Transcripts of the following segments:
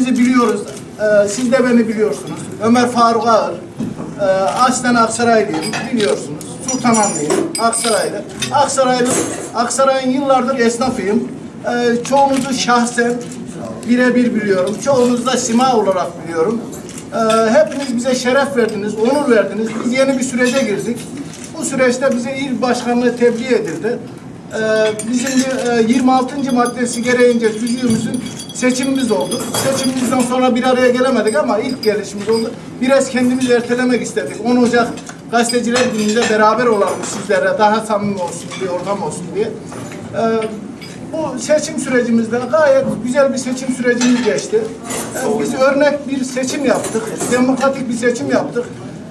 hepimizi biliyoruz. Ee, siz de beni biliyorsunuz. Ömer Faruk Ağır. Ee, aslen Aksaraylıyım biliyorsunuz. Sultananlıyım. Aksaraylı. Aksaraylı, Aksaray'ın yıllardır esnafıyım. Ee, çoğunuzu şahsen birebir biliyorum. Çoğunuzu da sima olarak biliyorum. Ee, hepiniz bize şeref verdiniz, onur verdiniz. Biz yeni bir sürece girdik. Bu süreçte bize il başkanlığı tebliğ edildi. Bizim e, 26. maddesi gereğince tüzüğümüzün seçimimiz oldu. Seçimimizden sonra bir araya gelemedik ama ilk gelişimiz oldu. Biraz kendimizi ertelemek istedik. 10 Ocak Gazeteciler Günü'nde beraber olalım sizlere daha samimi olsun diye, ortam olsun diye. Ee, bu seçim sürecimizde gayet güzel bir seçim sürecimiz geçti. Ee, Biz örnek bir seçim yaptık. Demokratik bir seçim yaptık.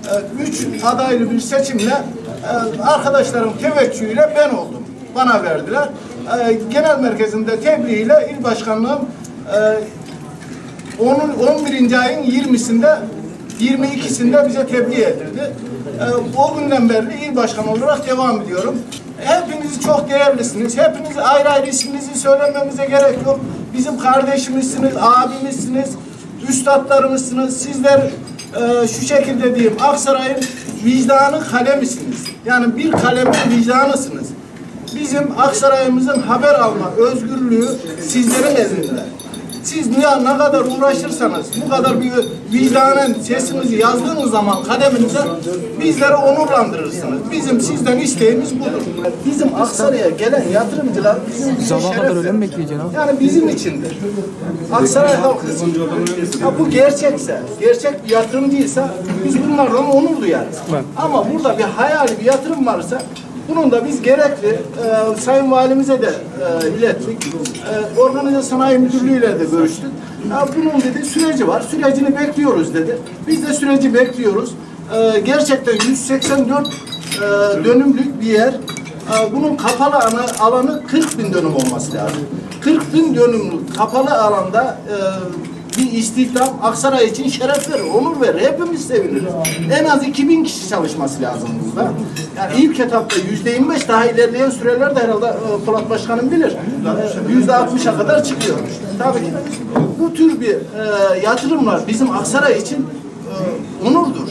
Ee, Üç adaylı bir seçimle e, arkadaşlarım teveccühüyle ben oldum. Bana verdiler. Ee, Genel merkezinde tebliğiyle il başkanlığım e, onun 11. ayın 20'sinde 22'sinde bize tebliğ edildi. Ee, o günden beri il başkanı olarak devam ediyorum. Hepiniz çok değerlisiniz. Hepiniz ayrı ayrı isminizi söylememize gerek yok. Bizim kardeşimizsiniz, abimizsiniz, üstadlarımızsınız. Sizler e, şu şekilde diyeyim, Aksaray'ın vicdanı kalemisiniz. Yani bir kalemin vicdanısınız. Bizim Aksaray'ımızın haber alma özgürlüğü sizlerin elinde. Siz ne, ne kadar uğraşırsanız, bu kadar bir vicdanen sesinizi yazdığınız zaman kademinize bizleri onurlandırırsınız. Bizim sizden isteğimiz budur. Bizim Aksaray'a gelen yatırımcılar bizim bize Sabaha kadar öyle mi verir. bekleyeceksin abi? Yani bizim içindir. Aksaray halkı için. Ha, bu gerçekse, gerçek bir yatırımcıysa biz bunlardan onur duyarız. Ama burada bir hayali bir yatırım varsa bunun da biz gerekli e, Sayın Valimize de e, ilettik. E, Organize Sanayi Müdürlüğü ile de görüştük. Ya bunun dedi süreci var. Sürecini bekliyoruz dedi. Biz de süreci bekliyoruz. E, gerçekten 184 e, dönümlük bir yer. Ee, Bunun kapalı alanı, alanı 40 bin dönüm olması lazım. 40 bin dönümlük kapalı alanda e, bir istihdam Aksaray için şeref verir, onur verir. Hepimiz seviniriz. En az 2000 kişi çalışması lazım burada. Yani ilk etapta yüzde 25 daha ilerleyen süreler de herhalde e, Polat Başkanım bilir. E, Yüzde 60'a kadar çıkıyor. Tabii ki bu tür bir e, yatırımlar bizim Aksaray için onurdur.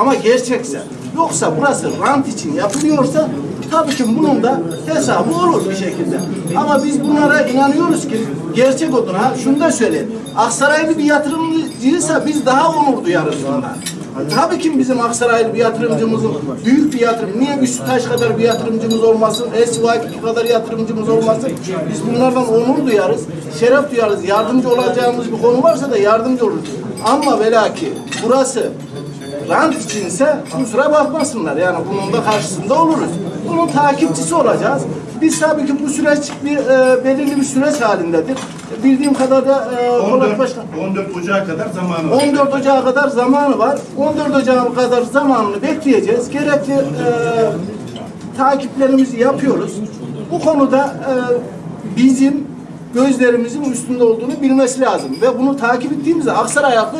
Ama gerçekse, yoksa burası rant için yapılıyorsa tabii ki bunun da hesabı olur bir şekilde. Ama biz bunlara inanıyoruz ki gerçek olduğunu. Ha şunu da söyleyeyim. Aksaraylı bir yatırımcıysa biz daha onur duyarız bundan. Tabii ki bizim Aksaraylı bir yatırımcımızın büyük bir yatırım. Niye bir Sütaş kadar bir yatırımcımız olmasın? SYK kadar yatırımcımız olmasın? Biz bunlardan onur duyarız. Şeref duyarız. Yardımcı olacağımız bir konu varsa da yardımcı oluruz. Ama velaki burası rant içinse kusura bakmasınlar. Yani bunun da karşısında oluruz. Bunun takipçisi olacağız. Biz tabii ki bu süreç bir e, belirli bir süreç halindedir. Bildiğim kadarıyla e, Polat 14, Başkan 14 Ocağı kadar zamanı var. 14 Ocağı kadar zamanı var. 14 Ocağı kadar zamanını bekleyeceğiz. Gerekli e, takiplerimizi yapıyoruz. Bu konuda e, bizim gözlerimizin üstünde olduğunu bilmesi lazım. Ve bunu takip ettiğimizde Aksaray halkı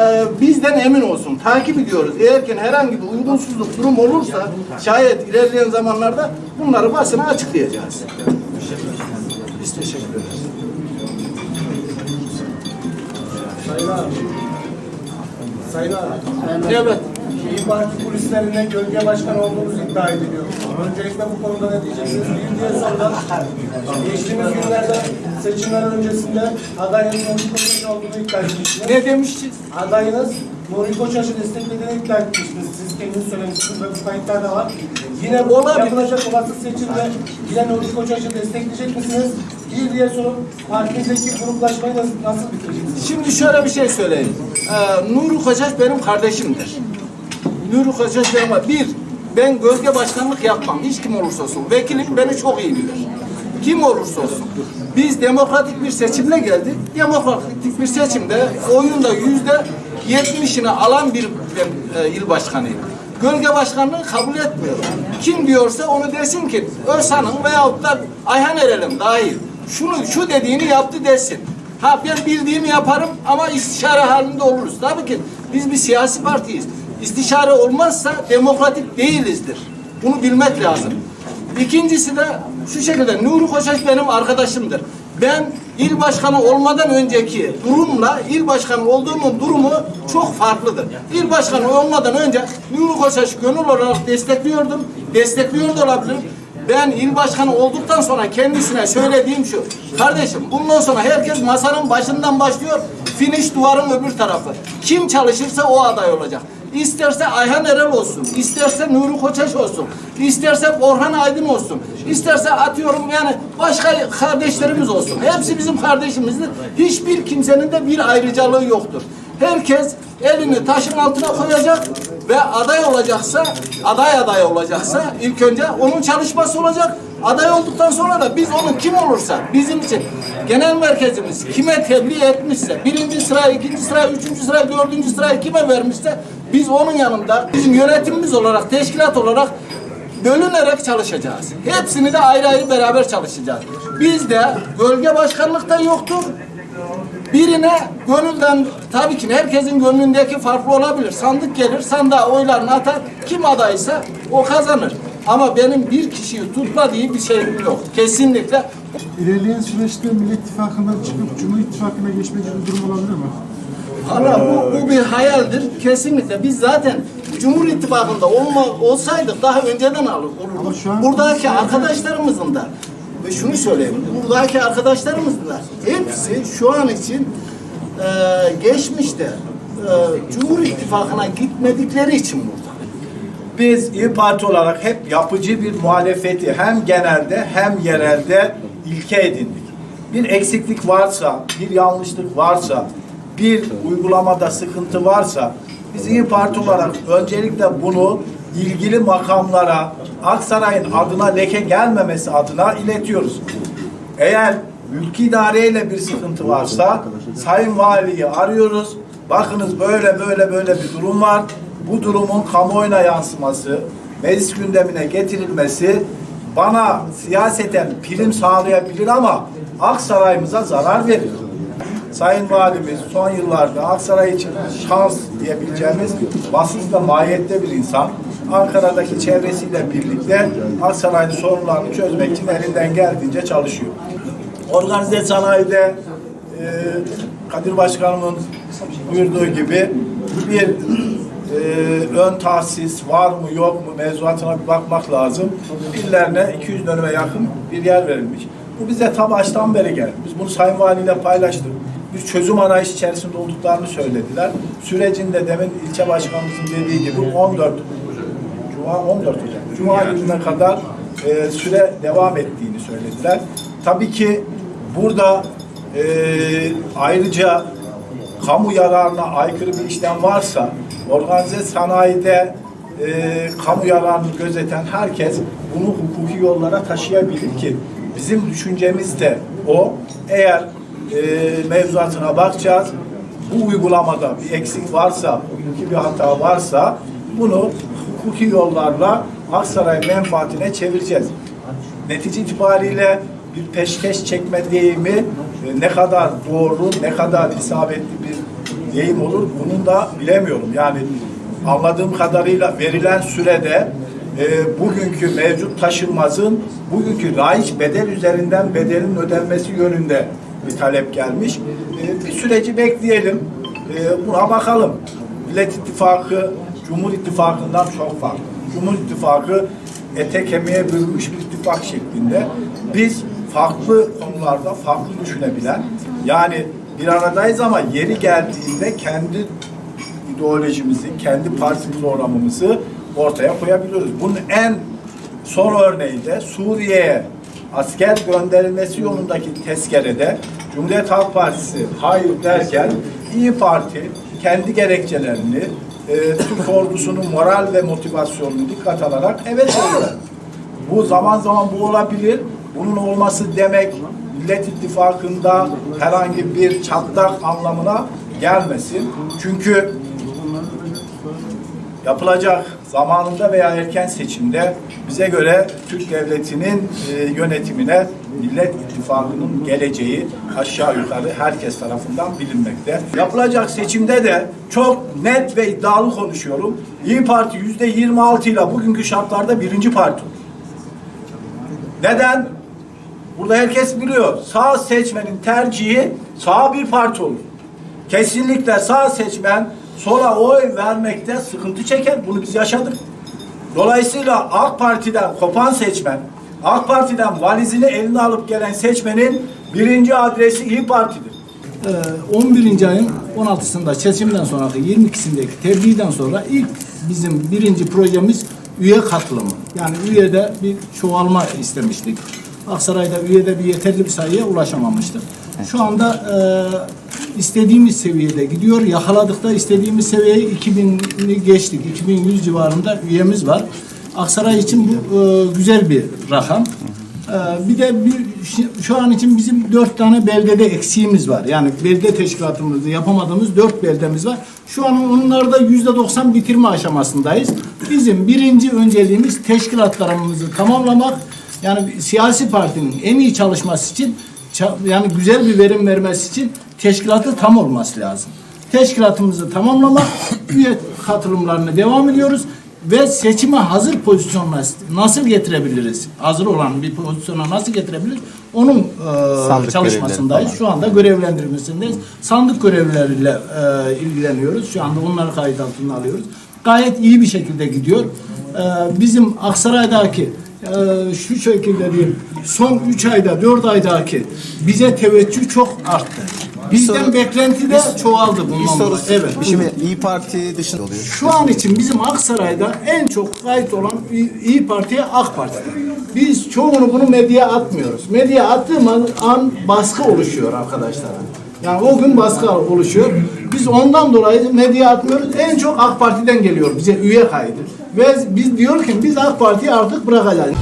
e, bizden emin olsun. Takip ediyoruz. Eğer ki herhangi bir uygunsuzluk durum olursa şayet ilerleyen zamanlarda bunları basına açıklayacağız. Biz teşekkür ederiz. Sayın abi, Evet. İYİ Parti kulislerinde gölge başkanı olduğunuzu iddia ediliyor. Öncelikle bu konuda ne diyeceksiniz? Bir diğer soruda geçtiğimiz günlerde seçimler öncesinde adayınız Nuri Koçaş'ın olduğunu iddia etmiştiniz. Ne demiştiniz? Adayınız Nuri Koçaş'ı desteklediğini iddia etmiştiniz. Siz kendiniz söylemişsiniz ve bu kayıtlar da var. Yine bu Olabilir. yapılacak olası seçimde yine Nuri Koçaş'ı destekleyecek misiniz? Bir diğer soru partinizdeki gruplaşmayı nasıl, nasıl bitireceksiniz? Şimdi şöyle bir şey söyleyeyim. Ee, Nuri Koçaş benim kardeşimdir. Nuri Koçaş benim Bir, ben gölge başkanlık yapmam. Hiç kim olursa olsun. Vekilim beni çok iyi bilir. Kim olursa olsun. Biz demokratik bir seçimle geldik. Demokratik bir seçimde oyunda yüzde yetmişini alan bir e, il başkanıyım. Gölge başkanlığı kabul etmiyorum. Kim diyorsa onu desin ki Özhan'ın veyahut da Ayhan Erel'in dahil. Şunu şu dediğini yaptı desin. Ha ben bildiğimi yaparım ama istişare halinde oluruz. Tabii ki biz bir siyasi partiyiz. İstişare olmazsa demokratik değilizdir. Bunu bilmek lazım. İkincisi de şu şekilde Nuri Koçaş benim arkadaşımdır. Ben il başkanı olmadan önceki durumla il başkanı olduğumun durumu çok farklıdır. İl başkanı olmadan önce Nuri Koçaş'ı gönül olarak destekliyordum. Destekliyor da. Ben il başkanı olduktan sonra kendisine söylediğim şu. Kardeşim bundan sonra herkes masanın başından başlıyor. Finish duvarın öbür tarafı. Kim çalışırsa o aday olacak. İsterse Ayhan Erel olsun, isterse Nuri Koçaş olsun, isterse Orhan Aydın olsun, isterse atıyorum yani başka kardeşlerimiz olsun. Hepsi bizim kardeşimizdir. Hiçbir kimsenin de bir ayrıcalığı yoktur. Herkes elini taşın altına koyacak ve aday olacaksa, aday aday olacaksa ilk önce onun çalışması olacak. Aday olduktan sonra da biz onun kim olursa bizim için genel merkezimiz kime tebliğ etmişse birinci sıra, ikinci sıra, üçüncü sıra, dördüncü sırayı kime vermişse biz onun yanında bizim yönetimimiz olarak, teşkilat olarak bölünerek çalışacağız. Hepsini de ayrı ayrı beraber çalışacağız. Bizde bölge başkanlıkta yoktur. Birine gönülden tabii ki herkesin gönlündeki farklı olabilir. Sandık gelir, sandığa oylarını atar. Kim adaysa o kazanır. Ama benim bir kişiyi tutma diye bir şeyim yok. Kesinlikle. İlerleyen süreçte Millet İttifakı'ndan çıkıp Cumhur İttifakı'na geçmek gibi bir durum olabilir mi? Valla bu, bu bir hayaldir. Kesinlikle. Biz zaten Cumhur İttifakı'nda olma, olsaydık daha önceden alır, olurduk. Buradaki arkadaşlarımızın da ve şunu söyleyeyim. Buradaki arkadaşlarımızın da hepsi şu an için e, geçmişte e, Cumhur İttifakı'na gitmedikleri için burada. Biz İYİ Parti olarak hep yapıcı bir muhalefeti hem genelde hem yerelde ilke edindik. Bir eksiklik varsa, bir yanlışlık varsa, bir uygulamada sıkıntı varsa biz İYİ Parti olarak öncelikle bunu ilgili makamlara Aksaray'ın adına leke gelmemesi adına iletiyoruz. Eğer mülki idareyle bir sıkıntı varsa Sayın Valiyi arıyoruz. Bakınız böyle böyle böyle bir durum var. Bu durumun kamuoyuna yansıması, meclis gündemine getirilmesi bana siyaseten prim sağlayabilir ama Aksaray'ımıza zarar verir. Sayın Valimiz son yıllarda Aksaray için şans diyebileceğimiz vasıfla mahiyette bir insan. Ankara'daki çevresiyle birlikte Aksaray'ın sorunlarını çözmek için elinden geldiğince çalışıyor. Organize sanayide e, Kadir Başkanımın buyurduğu gibi bir e, ön tahsis var mı yok mu mevzuatına bir bakmak lazım. Birilerine 200 dönüme yakın bir yer verilmiş. Bu bize ta baştan beri geldi. Biz bunu Sayın Valiyle paylaştık. Bir çözüm arayış içerisinde olduklarını söylediler. Sürecinde demin ilçe başkanımızın dediği gibi 14 Cuma 14 hocam. Cuma gününe kadar e, süre devam ettiğini söylediler. Tabii ki burada e, ayrıca kamu yararına aykırı bir işlem varsa organize sanayide e, kamu yararını gözeten herkes bunu hukuki yollara taşıyabilir ki bizim düşüncemiz de o. Eğer e, mevzuatına bakacağız. Bu uygulamada bir eksik varsa, hukuki bir hata varsa bunu hukuki yollarla Aksaray menfaatine çevireceğiz. Netice itibariyle bir peşkeş çekme deyimi e, ne kadar doğru, ne kadar isabetli bir deyim olur bunun da bilemiyorum. Yani anladığım kadarıyla verilen sürede e, bugünkü mevcut taşınmazın bugünkü raiç bedel üzerinden bedelin ödenmesi yönünde bir talep gelmiş. E, bir süreci bekleyelim. E, buna bakalım. Millet İttifakı Cumhur İttifakı'ndan çok farklı. Cumhur İttifakı ete kemiğe bölünmüş bir ittifak şeklinde. Biz farklı konularda farklı düşünebilen yani bir aradayız ama yeri geldiğinde kendi ideolojimizi, kendi parti programımızı ortaya koyabiliyoruz. Bunun en son örneği de Suriye'ye asker gönderilmesi yolundaki tezkerede Cumhuriyet Halk Partisi hayır derken İyi Parti kendi gerekçelerini e, Türk ordusunun moral ve motivasyonunu dikkat alarak evet dediler. Bu zaman zaman bu olabilir. Bunun olması demek Millet İttifakı'nda herhangi bir çatlak anlamına gelmesin. Çünkü yapılacak zamanında veya erken seçimde bize göre Türk Devleti'nin e, yönetimine Millet İttifakı'nın geleceği aşağı yukarı herkes tarafından bilinmekte. Yapılacak seçimde de çok net ve iddialı konuşuyorum. İyi Parti yüzde 26 ile bugünkü şartlarda birinci parti olur. Neden? Burada herkes biliyor. Sağ seçmenin tercihi sağ bir parti olur. Kesinlikle sağ seçmen sola oy vermekte sıkıntı çeker. Bunu biz yaşadık. Dolayısıyla AK Parti'den kopan seçmen, AK Parti'den valizini eline alıp gelen seçmenin birinci adresi İyi Parti'dir. Ee, 11. ayın 16'sında seçimden sonraki 22'sindeki tebliğden sonra ilk bizim birinci projemiz üye katılımı. Yani üyede bir çoğalma istemiştik. Aksaray'da üyede bir yeterli bir sayıya ulaşamamıştık. Şu anda e, istediğimiz seviyede gidiyor. Yakaladık da istediğimiz seviyeyi 2000'i geçtik. 2100 civarında üyemiz var. Aksaray için bu e, güzel bir rakam. Ee, Bir de bir, şu an için bizim dört tane beldede eksiğimiz var. Yani belde teşkilatımızı yapamadığımız dört beldemiz var. Şu an onlarda yüzde doksan bitirme aşamasındayız. Bizim birinci önceliğimiz teşkilatlarımızı tamamlamak. Yani siyasi partinin en iyi çalışması için yani güzel bir verim vermesi için teşkilatı tam olması lazım. Teşkilatımızı tamamlamak, üye katılımlarına devam ediyoruz ve seçime hazır pozisyonuna nasıl getirebiliriz? Hazır olan bir pozisyona nasıl getirebiliriz? Onun e, çalışmasındayız. Şu anda görevlendirmesindeyiz. Sandık görevlileriyle e, ilgileniyoruz. Şu anda onları kayıt altına alıyoruz. Gayet iyi bir şekilde gidiyor. E, bizim Aksaray'daki e, şu şekilde diyeyim son 3 ayda 4 aydaki bize teveccüh çok arttı. Bizden soru- beklenti de çoğaldı bundan Bir soru. dolayı. Evet. Şimdi İyi Parti dışında oluyor. Şu an için bizim Aksaray'da en çok kayıt olan İyi- İyi Parti'ye AK Parti'de. Biz çoğunu bunu medyaya atmıyoruz. Medyaya attığımız an baskı oluşuyor arkadaşlar. Yani o gün baskı oluşuyor. Biz ondan dolayı medyaya atmıyoruz. En çok AK Parti'den geliyor bize üye kaydı. Ve biz diyor ki biz AK Parti'yi artık bırakacağız.